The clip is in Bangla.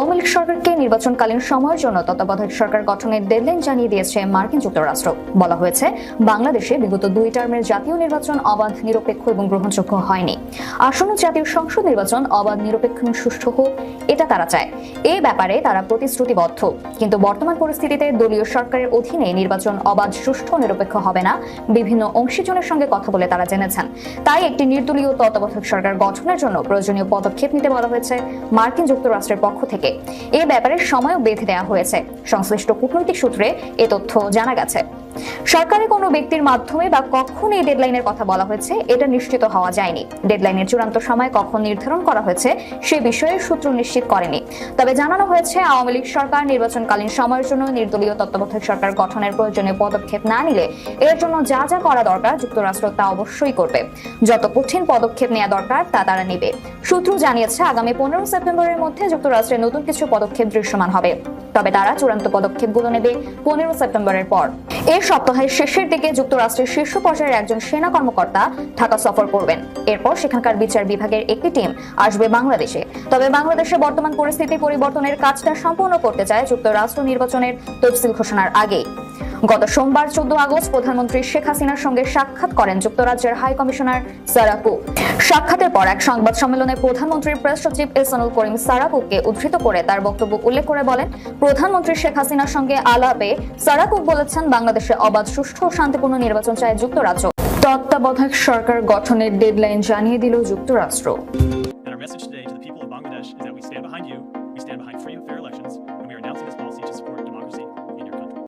আওয়ামী সরকারকে নির্বাচনকালীন সময়ের জন্য তত্ত্বাবধায়ক সরকার গঠনের ডেডলাইন জানিয়ে দিয়েছে মার্কিন যুক্তরাষ্ট্র। বলা হয়েছে, বাংলাদেশে বিগত দুই টার্মের জাতীয় নির্বাচন অবাধ, নিরপেক্ষ এবং গ্রহণযোগ্য হয়নি। আসন্ন জাতীয় সংসদ নির্বাচন অবাধ, নিরপেক্ষ এবং সুষ্ঠু হোক, এটা তারা চায়। এই ব্যাপারে তারা প্রতিশ্রুতিবদ্ধ। কিন্তু বর্তমান পরিস্থিতিতে দলীয় সরকারের অধীনে নির্বাচন অবাধ, সুষ্ঠু, নিরপেক্ষ হবে না। বিভিন্ন অংশীজনের সঙ্গে কথা বলে তারা জেনেছেন। তাই একটি নির্দলীয় তত্ত্বাবধায়ক সরকার গঠনের জন্য প্রয়োজনীয় পদক্ষেপ নিতে বলা হয়েছে। মার্কিন যুক্তরাষ্ট্রের পক্ষ থেকে এ ব্যাপারে সময়ও বেঁধে দেওয়া হয়েছে। সংশ্লিষ্ট কূটনৈতিক সূত্রে এ তথ্য জানা গেছে। সরকারি কোনো ব্যক্তির মাধ্যমে বা কখন এই ডেডলাইনের কথা বলা হয়েছে, এটা নিশ্চিত হওয়া যায়নি। ডেডলাইনের চূড়ান্ত সময় কখন নির্ধারণ করা হয়েছে, সে বিষয়ে সূত্র নিশ্চিত করেনি। তবে জানানো হয়েছে, আওয়ামী লীগ সরকার নির্বাচনকালীন সময়ের জন্য নির্দলীয় তত্ত্বাবধায়ক সরকার গঠনের প্রয়োজনীয় পদক্ষেপ না নিলে এর জন্য যা যা করা দরকার যুক্তরাষ্ট্র তা অবশ্যই করবে। যত কঠিন পদক্ষেপ নেওয়া দরকার তা তারা নেবে। সূত্র জানিয়েছে, আগামী পনেরো সেপ্টেম্বরের মধ্যে যুক্তরাষ্ট্রে নতুন কিছু পদক্ষেপ দৃশ্যমান হবে। তবে তারা চূড়ান্ত পদক্ষেপগুলো নেবে পনেরো সেপ্টেম্বরের পর। এই সপ্তাহের শেষের দিকে যুক্তরাষ্ট্রের শীর্ষ পর্যায়ের একজন সেনা কর্মকর্তা ঢাকা সফর করবেন। এরপর সেখানকার বিচার বিভাগের একটি টিম আসবে বাংলাদেশে। তবে বাংলাদেশে বর্তমান পরিস্থিতি পরিবর্তনের কাজটা সম্পূর্ণ করতে চায় যুক্তরাষ্ট্র নির্বাচনের তফসিল ঘোষণার আগেই। গত সোমবার চোদ্দ আগস্ট প্রধানমন্ত্রী শেখ হাসিনার সঙ্গে সাক্ষাৎ করেন যুক্তরাজ্যের হাই কমিশনার সারাকু সাক্ষাতের পর এক সংবাদ সম্মেলনে প্রধানমন্ত্রীর প্রেস সচিব এসানুল করিম সারাকুককে উদ্ধৃত করে তার বক্তব্য উল্লেখ করে বলেন, প্রধানমন্ত্রী শেখ হাসিনার সঙ্গে আলাপে সারাকুক বলেছেন বাংলাদেশে অবাধ, সুষ্ঠু ও শান্তিপূর্ণ নির্বাচন চায় যুক্তরাজ্য। তত্ত্বাবধায়ক সরকার গঠনের ডেডলাইন জানিয়ে দিল যুক্তরাষ্ট্র।